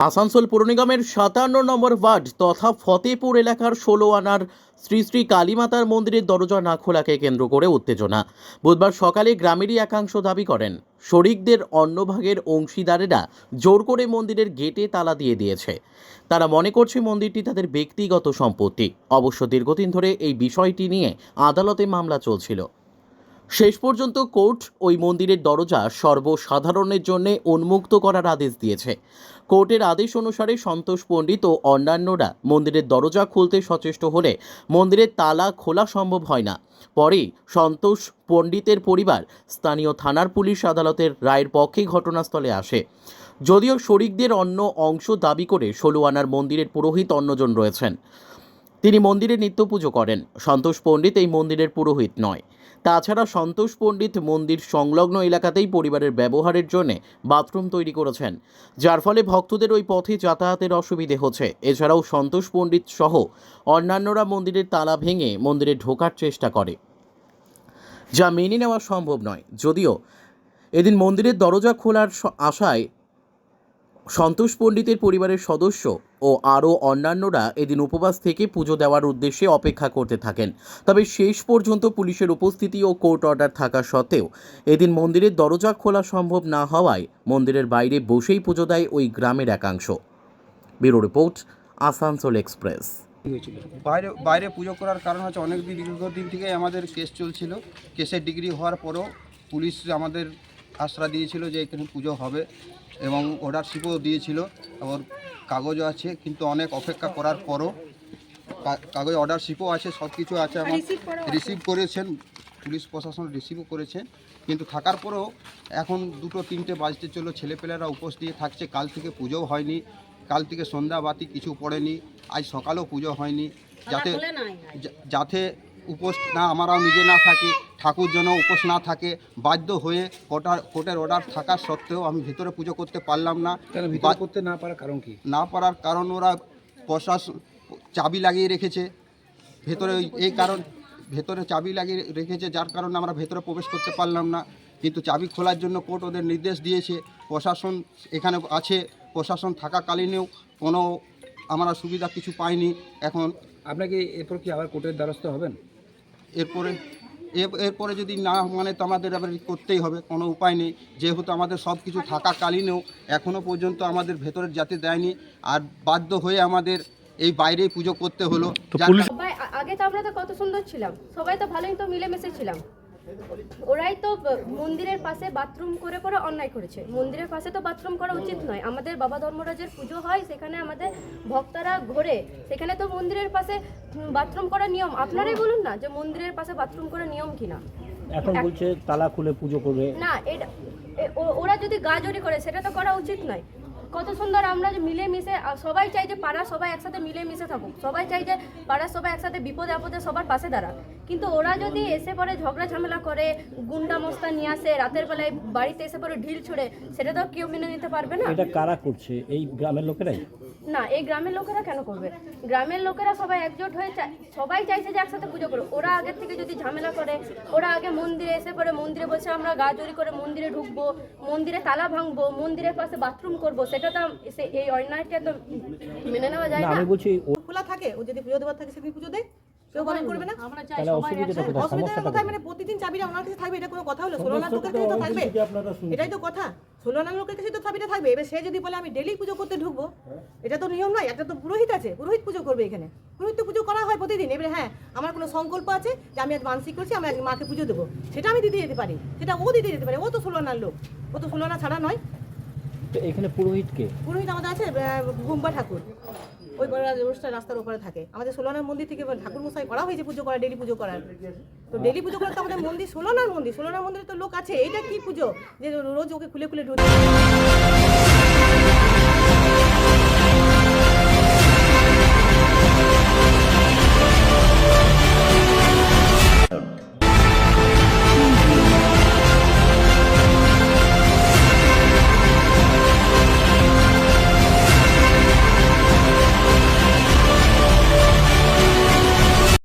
আসানসোল পুর নিগমের সাতান্ন নম্বর ওয়ার্ড তথা ফতেপুর এলাকার ষোলো আনার শ্রী শ্রী কালীমাতার মন্দিরের দরজা না খোলাকে কেন্দ্র করে উত্তেজনা। বুধবার সকালে গ্রামেরই একাংশ দাবি করেন, শরিকদের অন্যভাগের অংশীদারেরা জোর করে মন্দিরের গেটে তালা দিয়ে দিয়েছে। তারা মনে করছে মন্দিরটি তাদের ব্যক্তিগত সম্পত্তি। অবশ্য দীর্ঘদিন ধরে এই বিষয়টি নিয়ে আদালতে মামলা চলছিল। শেষ পর্যন্ত কোর্ট ওই মন্দিরের দরজা সর্বসাধারণের জন্য উন্মুক্ত করার আদেশ দিয়েছে। কোর্টের আদেশ অনুসারে সন্তোষ পণ্ডিত ও অন্যান্যরা মন্দিরের দরজা খুলতে সচেষ্ট হলে মন্দিরের তালা খোলা সম্ভব হয় না। পরে সন্তোষ পণ্ডিতের পরিবার স্থানীয় থানার পুলিশ আদালতের রায়ের পক্ষে ঘটনাস্থলে আসে। যদিও শরিকদের অন্য অংশ দাবি করে ষোলো আনার মন্দিরের পুরোহিত অন্যজন রয়েছেন। তিনি মন্দিরে নিত্য পুজো করেন। সন্তোষ পণ্ডিত এই মন্দিরের পুরোহিত নয়। তাছাড়া সন্তোষ পণ্ডিত মন্দির সংলগ্ন এলাকাতেই পরিবারের ব্যবহারের জন্য বাথরুম তৈরি করেছেন। যার ফলে ভক্তদের ওই পথে যাতায়াতের অসুবিধে হচ্ছে। এছাড়াও সন্তোষ পণ্ডিত সহ অন্যান্যরা মন্দিরের তালা ভেঙে মন্দিরে ঢোকার চেষ্টা করে। যা মেনে নেওয়া সম্ভব নয়। যদিও এদিন মন্দিরের দরজা খোলার আশায় সন্তোষ পণ্ডিতের পরিবারের সদস্য ও আরও অন্যান্যরা এদিন উপবাস থেকে পুজো দেওয়ার উদ্দেশ্যে অপেক্ষা করতে থাকেন। তবে শেষ পর্যন্ত পুলিশের উপস্থিতি ও কোর্ট অর্ডার থাকা সত্ত্বেও এদিন মন্দিরের দরজা খোলা সম্ভব না হওয়ায় মন্দিরের বাইরে বসেই পুজো দেয় ওই গ্রামের একাংশ। Bureau report, Asansol express. বাইরে বাইরে পুজো করার কারণ হচ্ছে অনেক দিন, দীর্ঘদিন থেকে আমাদের কেস চলছিল। কেসের ডিগ্রি হওয়ার পরও পুলিশ আমাদের আশ্রয় দিয়েছিল যে এখানে পুজো হবে। এবং অর্ডার শিপও দিয়েছিল ওর কাগজও আছে কিন্তু অনেক অপেক্ষা করার পরও কাগজ অর্ডার শিপও আছে সব কিছু আছে। আমার রিসিভ করেছেন পুলিশ প্রশাসন রিসিভও করেছেন কিন্তু থাকার পরেও এখন দুটো তিনটে বাজতে চলো ছেলেপেলেরা উপোস দিয়ে থাকছে কাল থেকে পুজোও হয়নি কাল থেকে সন্ধ্যা বাতি কিছু পড়েনি আজ সকালেও পুজো হয়নি যাতে যাতে উপোস না আমরাও নিজে না থাকি ঠাকুর যেন উপোস না থাকে বাধ্য হয়ে কোটার কোর্টের অর্ডার থাকা সত্ত্বেও আমি ভিতরে পুজো করতে পারলাম না। করতে না পারার কারণ কি? না পারার কারণ ওরা প্রশাসন চাবি লাগিয়ে রেখেছে। ভেতরে এই কারণ ভেতরে চাবি লাগিয়ে রেখেছে যার কারণে আমরা ভেতরে প্রবেশ করতে পারলাম না। কিন্তু চাবি খোলার জন্য কোর্ট ওদের নির্দেশ দিয়েছে। প্রশাসন এখানে আছে প্রশাসন থাকাকালীনেও কোনো আমরা সুবিধা কিছু পাইনি। এখন আপনাকে এরপর কি আবার কোর্টের দ্বারস্থ হবেন? এরপরে এর- এরপরে যদি না মানে তো আমাদের আবার করতেই হবে কোনো উপায় নেই। যেহেতু আমাদের সব কিছু থাকাকালীনও এখনও পর্যন্ত আমাদের ভেতরে যাতে দেয়নি আর বাধ্য হয়ে আমাদের এই বাইরেই পুজো করতে হলো। আগে তো আমরা তো কত সুন্দর ছিলাম সবাই তো ভালোই তো মিলেমিশে ছিলাম। ওরাই তো মন্দিরের পাশে বাথরুম করে করে অন্যায় করেছে। মন্দিরের পাশে তো বাথরুম করা উচিত নয়। আমাদের বাবা ধর্মরাজের পুজো হয় সেখানে আমাদের ভক্তরা ঘোরে। সেখানে তো মন্দিরের পাশে বাথরুম করা নিয়ম। আপনারাই বলুন না যে মন্দিরের পাশে বাথরুম করা নিয়ম কিনা। এখন বলছে তালা খুলে পুজো করবে। না এটা ওরা যদি গা জড়ি করে সেটা তো করা উচিত নয়। কত সুন্দর আমরা যে মিলেমিশে সবাই চাই যে পাড়া সবাই একসাথে মিলেমিশে থাকুক। সবাই চাই যে পাড়ার সবাই একসাথে বিপদে আপদে সবার পাশে দাঁড়াক। কিন্তু ওরা যদি এসে পরে ঝগড়া ঝামেলা করে গুন্ডা মস্তা নিয়ে আসে রাতের বেলায় বাড়িতে এসে পরে ঢিল ছুড়ে সেটা তো কেউ মেনে নিতে পারবে না? এটা কারা করছে? এই গ্রামের লোকেরাই? না এই গ্রামের লোকেরা কেন করবে? গ্রামের লোকেরা সবাই একজোট হয়ে চায়- সবাই চাইছে যে একসাথে পুজো করো ওরা আগের থেকে যদি ঝামেলা করে ওরা আগে মন্দিরে এসে পরে মন্দিরে বসে আমরা গা চুরি করে মন্দিরে ঢুকবো মন্দিরে তালা ভাঙবো মন্দিরের পাশে বাথরুম করব। সেটা তো এই অন্যায়টা তো মেনে নেওয়া যায় না আমি বলছি ও- খোলা থাকে ও যদি পুজো দেওয়ার থাকে সেদিন পুজো দেয়? কেউ বারণ করবে না? অসুবিধার? মানে প্রতিদিন চাবিটা ওনার কাছে থাকবে এটা কোনো কথা হলো ষোলো লাখ লোকের কাছে তো থাকবে এটাই তো কথা। ষোলো লাখ লোকের কাছে তো চাবিটা থাকবে এবার সে যদি বলে আমি ডেলি পুজো করতে ঢুকবো এটা তো নিয়ম নয় একটা তো পুরোহিত আছে। পুরোহিত পুজো করবে এখানে। পুরোহিত তো পুজো করা হয় প্রতিদিন। এবারে হ্যাঁ আমার কোনো সংকল্প আছে যে আমি আজ মানসিক করছি আমি আজ মাকে পুজো দেবো। সেটা আমি দিতে যেতে পারি। সেটা ও দিতে যেতে পারে। ও তো ষোলো আনার লোক। ও তো ষোলো আনা ছাড়া নয়। তো এখানে পুরোহিতকে পুরোহিত আমাদের আছে গুম্বা ঠাকুর। ওই অনুষ্ঠান রাস্তার উপরে থাকে। আমাদের সোলানার মন্দির থেকে ঠাকুর মশাই করা হয়েছে পুজো করা ডেলি পুজো করার। তো ডেলি পুজো করার তো আমাদের মন্দির, সোলানার মন্দির, সোলানার মন্দিরে তো লোক আছে, এটা কি পুজো? যে রোজ ওকে খুলে খুলে ঢুকছে